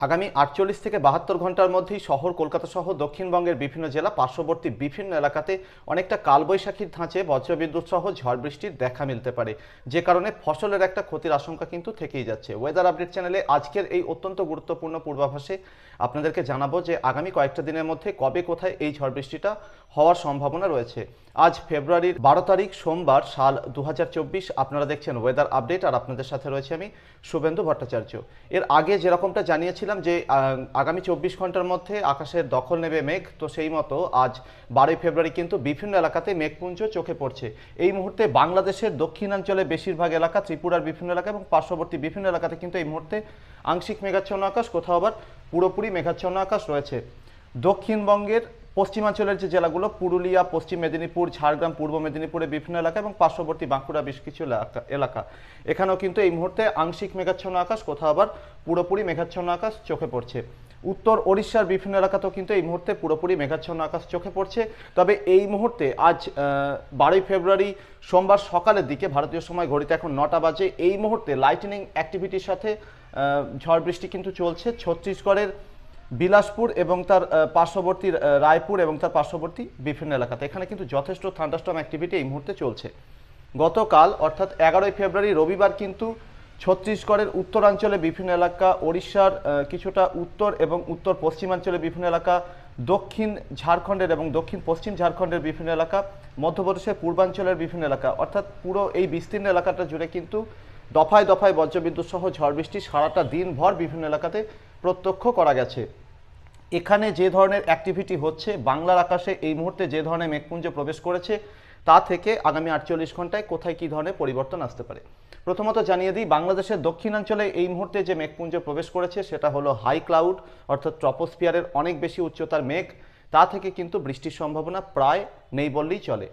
আগামী আটচল্লিশ থেকে বাহাত্তর ঘণ্টার মধ্যেই শহর, কলকাতা সহ দক্ষিণবঙ্গের বিভিন্ন জেলা পার্শ্ববর্তী বিভিন্ন এলাকাতে অনেকটা কালবৈশাখীর ধাঁচে বজ্রবিদ্যুৎ সহ ঝড় বৃষ্টির দেখা মিলতে পারে। যে কারণে ফসলের একটা ক্ষতির আশঙ্কা কিন্তু থেকেই যাচ্ছে। ওয়েদার আপডেট চ্যানেলে আজকের এই অত্যন্ত গুরুত্বপূর্ণ পূর্বাভাসে আপনাদেরকে জানাব যে আগামী কয়েকটা দিনের মধ্যে কবে কোথায় এই ঝড় বৃষ্টিটা হওয়ার সম্ভাবনা রয়েছে। আজ ফেব্রুয়ারির বারো তারিখ, সোমবার সাল দু হাজার চব্বিশ। আপনারা দেখছেন ওয়েদার আপডেট আর আপনাদের সাথে রয়েছে আমি শুভেন্দু ভট্টাচার্য। এর আগে যেরকমটা জানিয়েছিলাম যে আগামী চব্বিশ ঘণ্টার মধ্যে আকাশের দখল নেবে মেঘ, তো সেই মতো আজ বারোই ফেব্রুয়ারি কিন্তু বিভিন্ন এলাকাতে মেঘপুঞ্জ চোখে পড়ছে। এই মুহূর্তে বাংলাদেশের দক্ষিণাঞ্চলে বেশিরভাগ এলাকা, ত্রিপুরার বিভিন্ন এলাকা এবং পার্শ্ববর্তী বিভিন্ন এলাকাতে কিন্তু এই মুহূর্তে আংশিক মেঘাচ্ছন্ন আকাশ, কোথাও আবার পুরোপুরি মেঘাচ্ছন্ন আকাশ রয়েছে। দক্ষিণবঙ্গের পশ্চিমাঞ্চলের যে জেলাগুলো, পুরুলিয়া, পশ্চিম মেদিনীপুর, ঝাড়গ্রাম, পূর্ব মেদিনীপুরের বিভিন্ন এলাকা এবং পার্শ্ববর্তী বাঁকুড়া বেশ কিছু এলাকা- এখানেও কিন্তু এই মুহূর্তে আংশিক মেঘাচ্ছন্ন আকাশ, কোথাও আবার পুরোপুরি মেঘাচ্ছন্ন আকাশ চোখে পড়ছে। উত্তর ওড়িশার বিভিন্ন এলাকাতেও কিন্তু এই মুহূর্তে পুরোপুরি মেঘাচ্ছন্ন আকাশ চোখে পড়ছে। তবে এই মুহূর্তে আজ বারোই ফেব্রুয়ারি সোমবার সকালের দিকে ভারতীয় সময় ঘড়িতে এখন নটা বাজে। এই মুহূর্তে লাইটনিং অ্যাক্টিভিটির সাথে ঝড় বৃষ্টি কিন্তু চলছে। ছত্তিশগড়ের বিলাসপুর এবং তার পার্শ্ববর্তী রায়পুর এবং তার পার্শ্ববর্তী বিভিন্ন এলাকাতে। এখানে কিন্তু যথেষ্ট থান্ডাস্টর্ম অ্যাক্টিভিটি এই মুহূর্তে চলছে। গতকাল, অর্থাৎ এগারোই ফেব্রুয়ারি রবিবার কিন্তু ছত্তিশগড়ের উত্তরাঞ্চলে বিভিন্ন এলাকা, ওড়িশার কিছুটা উত্তর এবং উত্তর পশ্চিমাঞ্চলে বিভিন্ন এলাকা, দক্ষিণ ঝাড়খণ্ডের এবং দক্ষিণ পশ্চিম ঝাড়খণ্ডের বিভিন্ন এলাকা, মধ্যপ্রদেশের পূর্বাঞ্চলের বিভিন্ন এলাকা। অর্থাৎ পুরো এই বিস্তীর্ণ এলাকাটা জুড়ে কিন্তু দফায় দফায় বজ্রবিদ্যুৎ সহ ঝড় বৃষ্টি সারাটা দিনভর বিভিন্ন এলাকাতে প্রত্যক্ষ করা গেছে। এখানে যে ধরনের অ্যাক্টিভিটি হচ্ছে, বাংলার আকাশে এই মুহূর্তে যে ধরনের মেঘপুঞ্জ প্রবেশ করেছে তা থেকে আগামী আটচল্লিশ ঘন্টায় কোথায় কী ধরনের পরিবর্তন আসতে পারে? প্রথমত জানিয়ে দিই, বাংলাদেশের দক্ষিণাঞ্চলে এই মুহূর্তে যে মেঘপুঞ্জ প্রবেশ করেছে, সেটা হলো হাই ক্লাউড অর্থাৎ ট্রপোস্ফিয়ারের অনেক বেশি উচ্চতার মেঘ। তা থেকে কিন্তু বৃষ্টির সম্ভাবনা প্রায় নেই বললেই চলে।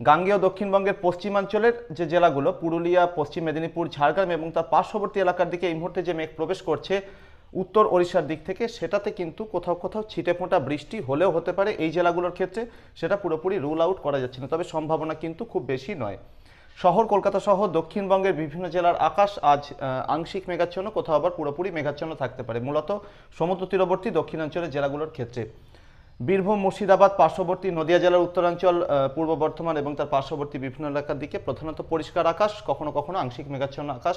গাঙ্গেয় দক্ষিণবঙ্গের পশ্চিমাঞ্চলের যে জেলাগুলো, পুরুলিয়া, পশ্চিম মেদিনীপুর, ঝাড়গ্রাম এবং তার পার্শ্ববর্তী এলাকার দিকে এই মুহূর্তে যে মেঘ প্রবেশ করছে উত্তর ওড়িশার দিক থেকে সেটাতে কিন্তু কোথাও কোথাও ছিটে ফোঁটা বৃষ্টি হলেও হতে পারে এই জেলাগুলোর ক্ষেত্রে সেটা পুরোপুরি রুল আউট করা যাচ্ছে না, তবে সম্ভাবনা কিন্তু খুব বেশি নয়। শহর কলকাতা সহ দক্ষিণবঙ্গের বিভিন্ন জেলার আকাশ আজ আংশিক মেঘাচ্ছন্ন, কোথাও আবার পুরোপুরি মেঘাচ্ছন্ন থাকতে পারে। মূলত সমুদ্র তীরবর্তী দক্ষিণাঞ্চলের জেলাগুলোর ক্ষেত্রে। বীরভূম, মুর্শিদাবাদ, পার্শ্ববর্তী নদিয়া জেলার উত্তরাঞ্চল পূর্ব বর্ধমান এবং তার পার্শ্ববর্তী বিভিন্ন এলাকার দিকে প্রধানত পরিষ্কার আকাশ, কখনো কখনো আংশিক মেঘাচ্ছন্ন আকাশ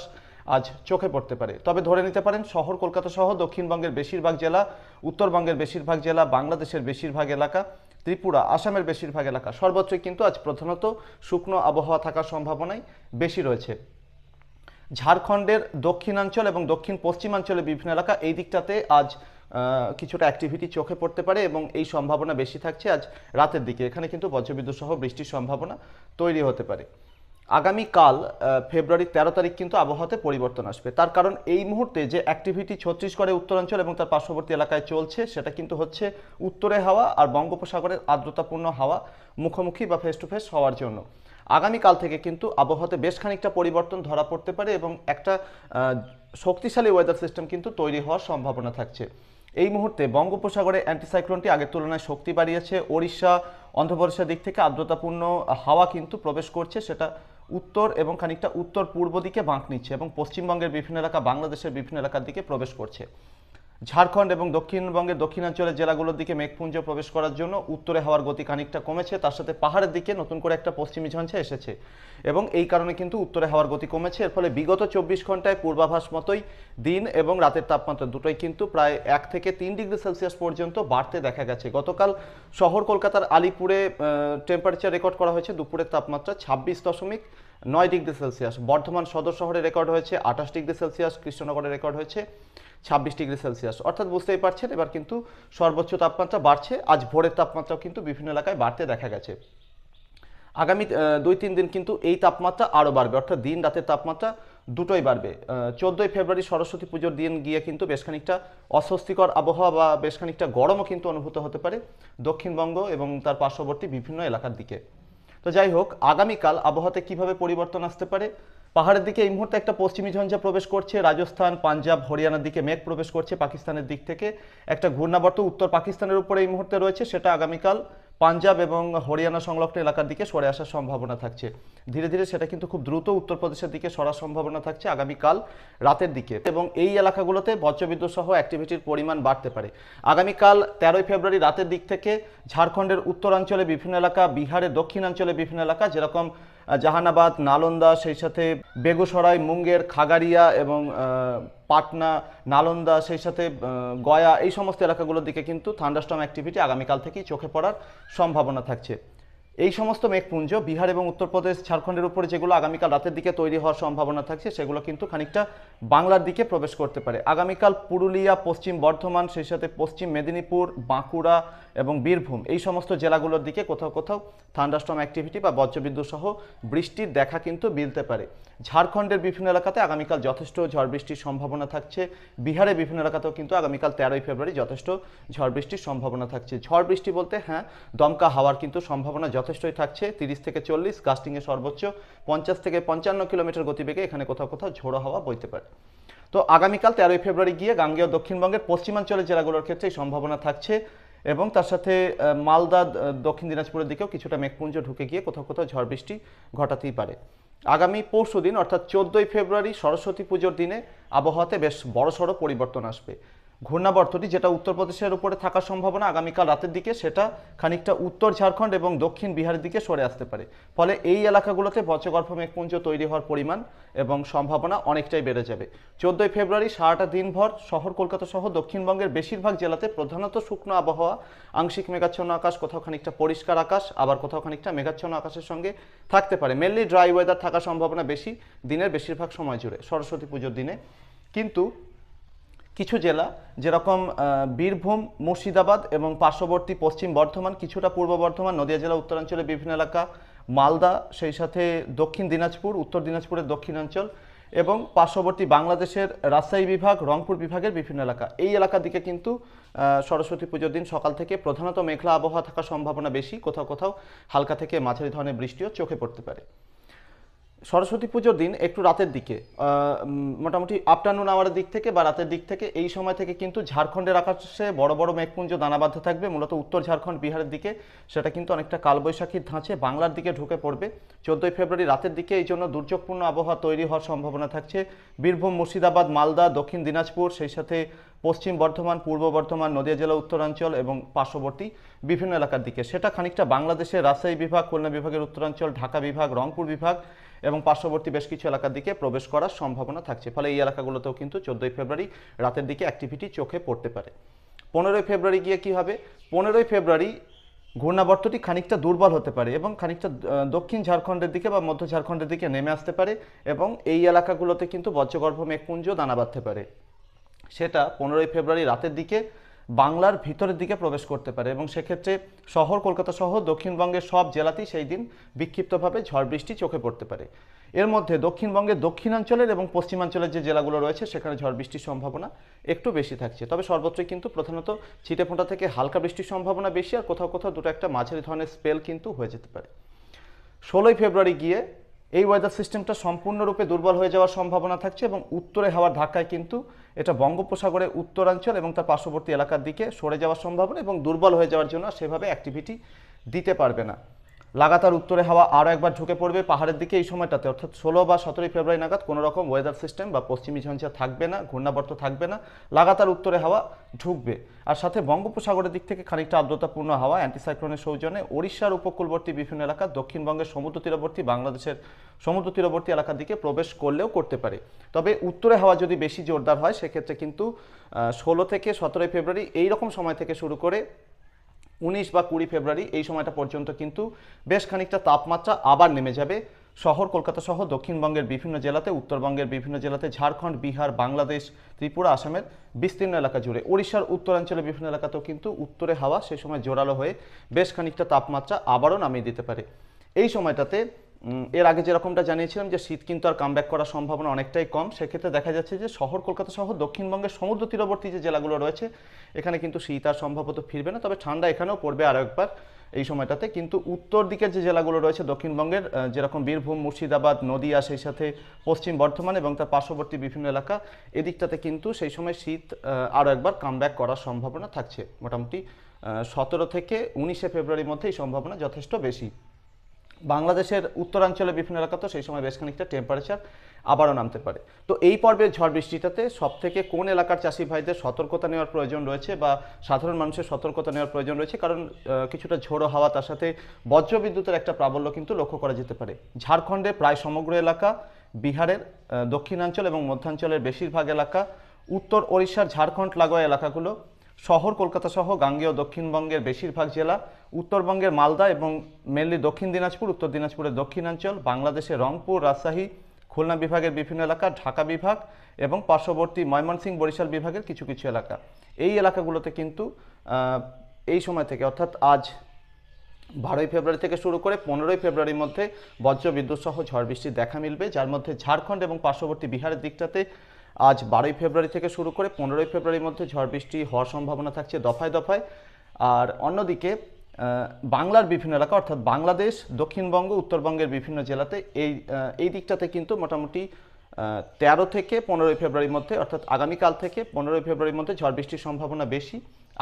আজ চোখে পড়তে পারে। তবে ধরে নিতে পারেন, শহর কলকাতা সহ দক্ষিণবঙ্গের বেশিরভাগ জেলা, উত্তরবঙ্গের বেশিরভাগ জেলা, বাংলাদেশের বেশিরভাগ এলাকা, ত্রিপুরা, আসামের বেশিরভাগ এলাকা, সর্বত্রই কিন্তু আজ প্রধানত শুকনো আবহাওয়া থাকার সম্ভাবনাই বেশি রয়েছে। ঝাড়খণ্ডের দক্ষিণাঞ্চল এবং দক্ষিণ পশ্চিমাঞ্চলের বিভিন্ন এলাকা, এই দিকটাতে আজ কিছুটা অ্যাক্টিভিটি চোখে পড়তে পারে এবং এই সম্ভাবনা বেশি থাকছে আজ রাতের দিকে। এখানে কিন্তু বজ্রবিদ্যুৎ সহ বৃষ্টির সম্ভাবনা তৈরি হতে পারে। আগামীকাল আহ, ফেব্রুয়ারির তেরো তারিখ কিন্তু আবহাওয়াতে পরিবর্তন আসবে। তার কারণ এই মুহূর্তে যে অ্যাক্টিভিটি ছত্তিশগড়ের উত্তরাঞ্চল এবং তার পার্শ্ববর্তী এলাকায় চলছে সেটা কিন্তু হচ্ছে উত্তরে হাওয়া আর বঙ্গোপসাগরের আর্দ্রতাপূর্ণ হাওয়া মুখোমুখি বা ফেস টু ফেস হওয়ার জন্য। আগামীকাল থেকে কিন্তু আবহাওয়াতে বেশ খানিকটা পরিবর্তন ধরা পড়তে পারে এবং একটা শক্তিশালী ওয়েদার সিস্টেম কিন্তু তৈরি হওয়ার সম্ভাবনা থাকছে। এই মুহূর্তে বঙ্গোপসাগরে অ্যান্টিসাইক্লোনটি আগের তুলনায় শক্তি বাড়িয়েছে। ওড়িশা, অন্ধ্রপ্রদেশের দিক থেকে আর্দ্রতাপূর্ণ হাওয়া কিন্তু প্রবেশ করছে। সেটা উত্তর এবং খানিকটা উত্তর পূর্ব দিকে বাঁক নিচ্ছে এবং পশ্চিমবঙ্গের বিভিন্ন এলাকা, বাংলাদেশের বিভিন্ন এলাকার দিকে প্রবেশ করছে। ঝাড়খণ্ড এবং দক্ষিণবঙ্গের দক্ষিণাঞ্চলের জেলাগুলোর দিকে মেঘপুঞ্জ প্রবেশ করার জন্য উত্তরে হাওয়ার গতি খানিকটা কমেছে, তার সাথে পাহাড়ের দিকে নতুন করে একটা পশ্চিমী ঝঞ্ঝা এসেছে এবং এই কারণে কিন্তু উত্তরে হাওয়ার গতি কমেছে। এর ফলে বিগত চব্বিশ ঘন্টায় পূর্বাভাস মতোই দিন এবং রাতের তাপমাত্রা দুটোই কিন্তু প্রায় এক থেকে তিন ডিগ্রি সেলসিয়াস পর্যন্ত বাড়তে দেখা গেছে। গতকাল শহর কলকাতার আলিপুরে টেম্পারেচার রেকর্ড করা হয়েছে, দুপুরের তাপমাত্রা ছাব্বিশ দশমিক নয় ডিগ্রি সেলসিয়াস। বর্ধমান সদর শহরে রেকর্ড হয়েছে আঠাশ ডিগ্রি সেলসিয়াস, কৃষ্ণনগরে রেকর্ড হয়েছে ছাব্বিশ ডিগ্রি সেলসিয়াস। অর্থাৎ বুঝতেই পারছেন, এবার কিন্তু সর্বোচ্চ তাপমাত্রা বাড়ছে। আজ ভোরের তাপমাত্রাও কিন্তু বিভিন্ন এলাকায় বাড়তে দেখা গেছে। আগামী দুই তিন দিন কিন্তু এই তাপমাত্রা আরও বাড়বে। অর্থাৎ দিন রাতের তাপমাত্রা দুটোই বাড়বে। চোদ্দোই ফেব্রুয়ারি সরস্বতী পুজোর দিন গিয়ে কিন্তু বেশ খানিকটা অস্বস্তিকর আবহাওয়া বা বেশ খানিকটা গরমও কিন্তু অনুভূত হতে পারে দক্ষিণবঙ্গ এবং তার পার্শ্ববর্তী বিভিন্ন এলাকার দিকে। তো যাই হোক, আগামীকাল আবহাওয়াতে কীভাবে পরিবর্তন আসতে পারে পাহাড়ের দিকে এই মুহূর্তে একটা পশ্চিমী ঝঞ্ঝা প্রবেশ করছে, রাজস্থান, পাঞ্জাব, হরিয়ানার দিকে মেঘ প্রবেশ করছে পাকিস্তানের দিক থেকে। একটা ঘূর্ণাবর্ত উত্তর পাকিস্তানের উপরে এই মুহূর্তে রয়েছে, সেটা আগামীকাল পাঞ্জাব এবং হরিয়ানা সংলগ্ন এলাকার দিকে সরে আসার সম্ভাবনা থাকছে। ধীরে ধীরে সেটা কিন্তু খুব দ্রুত উত্তরপ্রদেশের দিকে সরার সম্ভাবনা থাকছে আগামীকাল রাতের দিকে এবং এই এলাকাগুলোতে বজ্রবিদ্যুৎ সহ অ্যাক্টিভিটির পরিমাণ বাড়তে পারে। আগামীকাল তেরোই ফেব্রুয়ারি রাতের দিক থেকে ঝাড়খণ্ডের উত্তরাঞ্চলে বিভিন্ন এলাকা, বিহারের দক্ষিণাঞ্চলে বিভিন্ন এলাকা, যেরকম জাহানাবাদ, নালন্দা, সেই সাথে বেগুসরাই, মুঙ্গের খাগাড়িয়া এবং পাটনা, নালন্দা, সেই সাথে গয়া, এই সমস্ত এলাকাগুলোর দিকে কিন্তু থান্ডারস্টর্ম অ্যাক্টিভিটি আগামীকাল থেকেই চোখে পড়ার সম্ভাবনা থাকছে। এই সমস্ত মেঘপুঞ্জ, বিহার এবং উত্তরপ্রদেশ, ঝাড়খণ্ডের উপরে যেগুলো আগামীকাল রাতের দিকে তৈরি হওয়ার সম্ভাবনা থাকছে, সেগুলো কিন্তু খানিকটা বাংলার দিকে প্রবেশ করতে পারে। আগামীকাল পুরুলিয়া, পশ্চিম বর্ধমান, সেই সাথে পশ্চিম মেদিনীপুর, বাঁকুড়া এবং বীরভূম, এই সমস্ত জেলাগুলোর দিকে কোথাও কোথাও থান্ডাস্টম অ্যাক্টিভিটি বা বজ্রবিদ্যুৎ সহ বৃষ্টির দেখা কিন্তু মিলতে পারে। ঝাড়খণ্ডের বিভিন্ন এলাকাতে আগামীকাল যথেষ্ট ঝড় বৃষ্টির সম্ভাবনা থাকছে। বিহারের বিভিন্ন এলাকাতেও কিন্তু আগামীকাল তেরোই ফেব্রুয়ারি যথেষ্ট ঝড় বৃষ্টির সম্ভাবনা থাকছে। ঝড় বৃষ্টি বলতে হ্যাঁ দমকা হাওয়ার কিন্তু সম্ভাবনা যথেষ্টই থাকছে। তিরিশ থেকে চল্লিশ গাস্টিংয়ে সর্বোচ্চ পঞ্চাশ থেকে পঞ্চান্ন কিলোমিটার গতিবেগে এখানে কোথাও কোথাও ঝোড়ো হাওয়া বইতে পারে। তো আগামীকাল তেরোই ফেব্রুয়ারি গিয়ে গাঙ্গেয় দক্ষিণবঙ্গের পশ্চিমাঞ্চলের জেলাগুলোর ক্ষেত্রে সম্ভাবনা থাকছে এবং তার সাথে মালদা দক্ষিণ দিনাজপুরের দিকেও কিছুটা মেঘপুঞ্জ ঢুকে গিয়ে কোথাও কোথাও ঝড় বৃষ্টি ঘটাতেই পারে। আগামী পরশু দিন অর্থাৎ চোদ্দোই ফেব্রুয়ারি সরস্বতী পুজোর দিনে আবহাওয়াতে বেশ বড়সড় পরিবর্তন আসবে। ঘূর্ণাবর্তটি যেটা উত্তরপ্রদেশের উপরে থাকার সম্ভাবনা আগামীকাল রাতের দিকে, সেটা খানিকটা উত্তর ঝাড়খণ্ড এবং দক্ষিণ বিহারের দিকে সরে আসতে পারে। ফলে এই এলাকাগুলোতে বজ্রগর্ভ মেঘপুঞ্জ তৈরি হওয়ার পরিমাণ এবং সম্ভাবনা অনেকটাই বেড়ে যাবে। চোদ্দোই ফেব্রুয়ারি সারাটা দিনভর শহর কলকাতা সহ দক্ষিণবঙ্গের বেশিরভাগ জেলাতে প্রধানত শুকনো আবহাওয়া, আংশিক মেঘাচ্ছন্ন আকাশ, কোথাও খানিকটা পরিষ্কার আকাশ, আবার কোথাও খানিকটা মেঘাচ্ছন্ন আকাশের সঙ্গে থাকতে পারে। মেনলি ড্রাই ওয়েদার থাকার সম্ভাবনা বেশি দিনের বেশিরভাগ সময় জুড়ে, সরস্বতী পুজোর দিনে। কিন্তু কিছু জেলা যেরকম বীরভূম, মুর্শিদাবাদ এবং পার্শ্ববর্তী পশ্চিম বর্ধমান, কিছুটা পূর্ব বর্ধমান, নদিয়া জেলা উত্তরাঞ্চলের বিভিন্ন এলাকা, মালদা, সেই সাথে দক্ষিণ দিনাজপুর, উত্তর দিনাজপুরের দক্ষিণাঞ্চল এবং পার্শ্ববর্তী বাংলাদেশের রাজশাহী বিভাগ, রংপুর বিভাগের বিভিন্ন এলাকা। এই এলাকার দিকে কিন্তু সরস্বতী পুজোর দিন সকাল থেকে প্রধানত মেঘলা আবহাওয়া থাকার সম্ভাবনা বেশি, কোথাও কোথাও হালকা থেকে মাঝারি ধরনের বৃষ্টিও চোখে পড়তে পারে। সরস্বতী পুজোর দিন একটু রাতের দিকে মোটামুটি আফটারনুন আওয়ারের দিক থেকে বা রাতের দিক থেকে এই সময় থেকে কিন্তু ঝাড়খণ্ডের আকাশে বড় বড় মেঘপুঞ্জ দানাবাদ্ধ থাকবে। মূলত উত্তর ঝাড়খণ্ড, বিহারের দিকে সেটা কিন্তু অনেকটা কালবৈশাখীর ধাঁচে বাংলার দিকে ঢুকে পড়বে। চোদ্দোই ফেব্রুয়ারি রাতের দিকে এই জন্য দুর্যোগপূর্ণ আবহাওয়া তৈরি হওয়ার সম্ভাবনা থাকছে। বীরভূম, মুর্শিদাবাদ, মালদা, দক্ষিণ দিনাজপুর, সেই সাথে পশ্চিম বর্ধমান, পূর্ব বর্ধমান, নদিয়া জেলা, উত্তরাঞ্চল এবং পার্শ্ববর্তী বিভিন্ন এলাকার দিকে। সেটা খানিকটা বাংলাদেশের রাজশাহী বিভাগ, খুলনা বিভাগের উত্তরাঞ্চল, ঢাকা বিভাগ, রংপুর বিভাগ এবং পার্শ্ববর্তী বেশ কিছু এলাকার দিকে প্রবেশ করার সম্ভাবনা থাকছে। ফলে এই এলাকাগুলোতেও কিন্তু চোদ্দোই ফেব্রুয়ারি রাতের দিকে অ্যাক্টিভিটি চোখে পড়তে পারে। পনেরোই ফেব্রুয়ারি গিয়ে কি হবে? পনেরোই ফেব্রুয়ারি ঘূর্ণাবর্তটি খানিকটা দুর্বল হতে পারে এবং খানিকটা দক্ষিণ ঝাড়খণ্ডের দিকে বা মধ্য ঝাড়খণ্ডের দিকে নেমে আসতে পারে এবং এই এলাকাগুলোতে কিন্তু বজ্রগর্ভ মেঘপুঞ্জ দানা বাঁধতে পারে। সেটা পনেরোই ফেব্রুয়ারি রাতের দিকে বাংলার ভিতরের দিকে প্রবেশ করতে পারে এবং সেক্ষেত্রে শহর কলকাতা সহ দক্ষিণবঙ্গের সব জেলাতেই সেই দিন বিক্ষিপ্তভাবে ঝড় বৃষ্টি চোখে পড়তে পারে। এর মধ্যে দক্ষিণবঙ্গের দক্ষিণাঞ্চলের এবং পশ্চিমাঞ্চলের যে জেলাগুলো রয়েছে, সেখানে ঝড় বৃষ্টির সম্ভাবনা একটু বেশি থাকছে। তবে সর্বত্রই কিন্তু প্রধানত ছিটেফোঁটা থেকে হালকা বৃষ্টির সম্ভাবনা বেশি, আর কোথাও কোথাও দুটো একটা মাঝারি ধরনের স্পেল কিন্তু হয়ে যেতে পারে। ষোলোই ফেব্রুয়ারি গিয়ে এই ওয়েদার সিস্টেমটা সম্পূর্ণরূপে দুর্বল হয়ে যাওয়ার সম্ভাবনা থাকছে এবং উত্তরে হাওয়ার ধাক্কায় কিন্তু এটা বঙ্গোপসাগরের উত্তরাঞ্চল এবং তার পার্শ্ববর্তী এলাকার দিকে সরে যাওয়ার সম্ভাবনা এবং দুর্বল হয়ে যাওয়ার জন্য সেভাবে অ্যাক্টিভিটি দিতে পারবে না। লাগাতার উত্তরে হাওয়া আরও একবার ঢুকে পড়বে পাহাড়ের দিকে এই সময়টাতে। অর্থাৎ ষোলো বা সতেরোই ফেব্রুয়ারি নাগাদ কোনো রকম ওয়েদার সিস্টেম বা পশ্চিমী ঝঞ্ঝা থাকবে না, ঘূর্ণাবর্ত থাকবে না, লাগাতার উত্তরে হাওয়া ঢুকবে আর সাথে বঙ্গোপসাগরের দিক থেকে খানিকটা আর্দ্রতাপূর্ণ হাওয়া অ্যান্টিসাইক্লোনের সৌজন্যে ওড়িশার উপকূলবর্তী বিভিন্ন এলাকা, দক্ষিণবঙ্গের সমুদ্র তীরবর্তী, বাংলাদেশের সমুদ্র তীরবর্তী এলাকার দিকে প্রবেশ করলেও করতে পারে। তবে উত্তরে হাওয়া যদি বেশি জোরদার হয়, সেক্ষেত্রে কিন্তু ষোলো থেকে সতেরোই ফেব্রুয়ারি এই রকম সময় থেকে শুরু করে উনিশ বা কুড়ি ফেব্রুয়ারি এই সময়টা পর্যন্ত কিন্তু বেশ খানিকটা তাপমাত্রা আবার নেমে যাবে। শহর কলকাতা সহ দক্ষিণবঙ্গের বিভিন্ন জেলাতে, উত্তরবঙ্গের বিভিন্ন জেলাতে, ঝাড়খণ্ড, বিহার, বাংলাদেশ, ত্রিপুরা, আসামের বিস্তীর্ণ এলাকা জুড়ে। ওড়িশার উত্তরাঞ্চলের বিভিন্ন এলাকাতেও কিন্তু উত্তরে হাওয়া সে সময় জোরালো হয়ে বেশ খানিকটা তাপমাত্রা আবারও নামিয়ে দিতে পারে। এই সময়টাতে এর আগে যেরকমটা জানিয়েছিলাম যে শীত কিন্তু আর কামব্যাক করার সম্ভাবনা অনেকটাই কম, সেক্ষেত্রে দেখা যাচ্ছে যে শহর কলকাতা সহ দক্ষিণবঙ্গের সমুদ্র তীরবর্তী যে জেলাগুলো রয়েছে, এখানে কিন্তু শীত আর সম্ভবত ফিরবে না। তবে ঠান্ডা এখানেও পড়বে আরও একবার এই সময়টাতে। কিন্তু উত্তর দিকের যে জেলাগুলো রয়েছে দক্ষিণবঙ্গের যেরকম বীরভূম, মুর্শিদাবাদ, নদিয়া, সেই সাথে পশ্চিম বর্ধমান এবং তার পার্শ্ববর্তী বিভিন্ন এলাকা, এদিকটাতে কিন্তু সেই সময় শীত আরও একবার কামব্যাক করার সম্ভাবনা থাকছে। মোটামুটি সতেরো থেকে উনিশে ফেব্রুয়ারির মধ্যে এই সম্ভাবনা যথেষ্ট বেশি। বাংলাদেশের উত্তরাঞ্চলের বিভিন্ন এলাকাতেও সেই সময় বেশ খানিকটা টেম্পারেচার আবারও নামতে পারে। তো এই পর্বের ঝড় বৃষ্টিটাতে সব থেকে কোন এলাকার চাষি ভাইদের সতর্কতা নেওয়ার প্রয়োজন রয়েছে বা সাধারণ মানুষের সতর্কতা নেওয়ার প্রয়োজন রয়েছে? কারণ কিছুটা ঝোড়ো হাওয়া তার সাথে বজ্রবিদ্যুতের একটা প্রাবল্য কিন্তু লক্ষ্য করা যেতে পারে। ঝাড়খণ্ডে প্রায় সমগ্র এলাকা, বিহারের দক্ষিণাঞ্চল এবং মধ্যাঞ্চলের বেশিরভাগ এলাকা, উত্তর ওড়িশার ঝাড়খণ্ড লাগোয়া এলাকাগুলো শহর কলকাতা সহ গাঙ্গেয় দক্ষিণবঙ্গের বেশিরভাগ জেলা, উত্তরবঙ্গের মালদা এবং মেনলি দক্ষিণ দিনাজপুর, উত্তর দিনাজপুরের দক্ষিণাঞ্চল, বাংলাদেশের রংপুর, রাজশাহী, খুলনা বিভাগের বিভিন্ন এলাকা, ঢাকা বিভাগ এবং পার্শ্ববর্তী ময়মনসিংহ, বরিশাল বিভাগের কিছু কিছু এলাকা। এই এলাকাগুলোতে কিন্তু এই সময় থেকে, অর্থাৎ আজ বারোই ফেব্রুয়ারি থেকে শুরু করে পনেরোই ফেব্রুয়ারির মধ্যে বজ্র বিদ্যুৎ সহ ঝড় বৃষ্টির দেখা মিলবে, যার মধ্যে ঝাড়খণ্ড এবং পার্শ্ববর্তী বিহারের দিকটাতে আজ বারোই ফেব্রুয়ারি থেকে শুরু করে পনেরোই ফেব্রুয়ারির মধ্যে ঝড় বৃষ্টি হওয়ার সম্ভাবনা থাকছে দফায় দফায়। আর অন্যদিকে বাংলার বিভিন্ন এলাকা, অর্থাৎ বাংলাদেশ, দক্ষিণবঙ্গ, উত্তরবঙ্গের বিভিন্ন জেলাতে এই এই দিকটাতে কিন্তু মোটামুটি তেরো থেকে পনেরোই ফেব্রুয়ারির মধ্যে, অর্থাৎ আগামীকাল থেকে পনেরোই ফেব্রুয়ারির মধ্যে ঝড় বৃষ্টির সম্ভাবনা বেশি।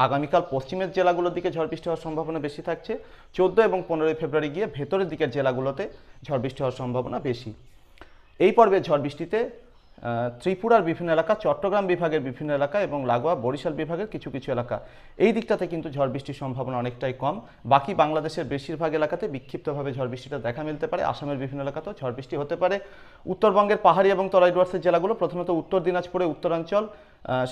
আগামীকাল পশ্চিমের জেলাগুলোর দিকে ঝড় বৃষ্টি হওয়ার সম্ভাবনা বেশি থাকছে। চোদ্দ এবং পনেরোই ফেব্রুয়ারি গিয়ে ভেতরের দিকের জেলাগুলোতে ঝড় বৃষ্টি হওয়ার সম্ভাবনা বেশি। এই পর্বে ঝড় বৃষ্টিতে ত্রিপুরার বিভিন্ন এলাকা, চট্টগ্রাম বিভাগের বিভিন্ন এলাকা এবং লাগোয়া বরিশাল বিভাগের কিছু কিছু এলাকা। এই দিকটাতে কিন্তু ঝড় বৃষ্টির সম্ভাবনা অনেকটাই কম। বাকি বাংলাদেশের বেশিরভাগ এলাকাতে বিক্ষিপ্তভাবে ঝড় বৃষ্টিটা দেখা মিলতে পারে। আসামের বিভিন্ন এলাকাতেও ঝড় বৃষ্টি হতে পারে। উত্তরবঙ্গের পাহাড়ি এবং তরাই ডুয়ার্সের জেলাগুলো, প্রথমত উত্তর দিনাজপুরে উত্তরাঞ্চল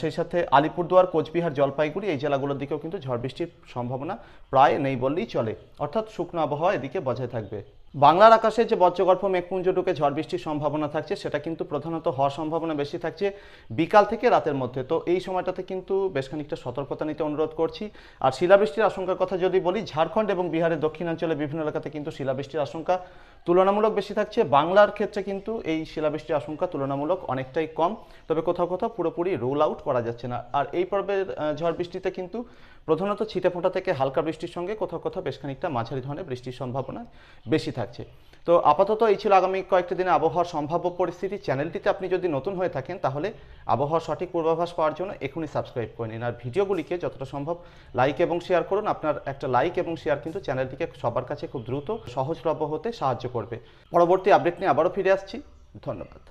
সেই সাথে আলিপুরদুয়ার, কোচবিহার, জলপাইগুড়ি, এই জেলাগুলোর দিকেও কিন্তু ঝড় বৃষ্টির সম্ভাবনা প্রায় নেই বললেই চলে। অর্থাৎ শুকনো আবহাওয়া এদিকে বজায় থাকবে। বাংলার আকাশে যে বজ্রগর্ভ মেঘপুঞ্জ ঢুকে ঝড় বৃষ্টির সম্ভাবনা থাকছে, সেটা কিন্তু প্রধানত হওয়ার সম্ভাবনা বেশি থাকছে বিকাল থেকে রাতের মধ্যে। তো এই সময়টাতে কিন্তু বেশ খানিকটা সতর্কতা নিতে অনুরোধ করছি। আর শিলাবৃষ্টির আশঙ্কার কথা যদি বলি, ঝাড়খণ্ড এবং বিহারের দক্ষিণাঞ্চলের বিভিন্ন এলাকাতে কিন্তু শিলাবৃষ্টির আশঙ্কা তুলনামূলক বেশি থাকছে। বাংলার ক্ষেত্রে কিন্তু এই শিলাবৃষ্টির আশঙ্কা তুলনামূলক অনেকটাই কম। তবে কোথাও কোথাও পুরোপুরি রোল আউট করা যাচ্ছে না। আর এই পর্বের ঝড় বৃষ্টিতে কিন্তু প্রধানত ছিটেফোঁটা থেকে হালকা বৃষ্টির সঙ্গে কোথাও কোথাও বেশ খানিকটা মাঝারি ধরনের বৃষ্টির সম্ভাবনা বেশি থাকছে। তো আপাতত এই ছিল আগামী কয়েকটি দিনে আবহাওয়ার সম্ভাব্য পরিস্থিতি। চ্যানেলটিতে আপনি যদি নতুন হয়ে থাকেন, তাহলে আবহাওয়ার সঠিক পূর্বাভাস পাওয়ার জন্য এখনই সাবস্ক্রাইব করে নিন। আর ভিডিওগুলিকে যতটা সম্ভব লাইক এবং শেয়ার করুন। আপনার একটা লাইক এবং শেয়ার কিন্তু চ্যানেলটিকে সবার কাছে খুব দ্রুত, সহজলভ্য হতে সাহায্য করবে। পরবর্তী আপডেট নিয়ে আবারও ফিরে আসছি। ধন্যবাদ।